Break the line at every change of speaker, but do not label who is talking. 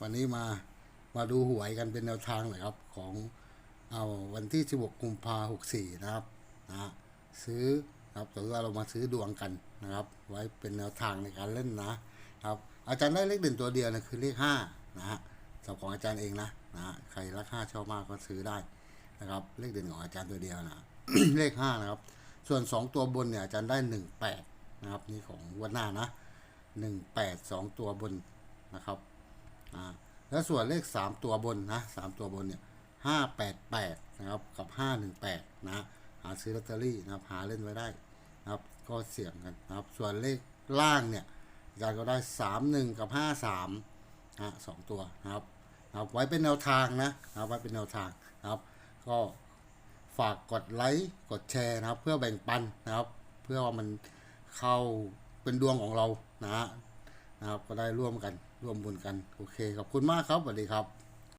วันนี้มามาดูหวยกันเป็นแนวทางหน่อยครับของเอาวันที่ 16 กุมภาพันธ์64นะครับนะฮะซื้อนะครับแต่ว่าเรามาซื้อดวงกันนะครับ ไว้เป็นแนวทางในการเล่นนะครับอาจารย์ได้เลขเด่นตัวเดียวนะคือเลข5นะฮะสำหรับของอาจารย์เองนะนะฮะใครรัก5ชอบมากก็ซื้อได้นะครับ เลขเด่นของอาจารย์ตัวเดียวนะ เลข5นะครับ ส่วน 2 ตัวบนเนี่ยอาจารย์ได้ 18 นะครับนี่ของงวันหน้านะ 18 2 ตัวบนนะครับ อ่าแล้วส่วนเลข 3 ตัวบนนะ3ตัวบนเนี่ย588นะครับกับ 518 นะหาซื้อลอตเตอรี่นะครับหาเล่นไว้ได้นะครับก็เสี่ยงกันนะครับส่วนเลขล่างเนี่ยอาจารย์ก็ได้ 31 กับ 53นะสองตัวนะครับนะครับไว้เป็นแนวทางนะนะครับไว้เป็นแนวทางนะครับ ก็ฝากกดไลค์กดแชร์นะครับ เพื่อแบ่งปันนะครับ เพื่อว่ามันเข้าเป็นดวงของเรานะฮะ นะครับ ก็ได้ร่วมกันร่วมบุญกัน โอเค ขอบคุณมากครับสวัสดีครับ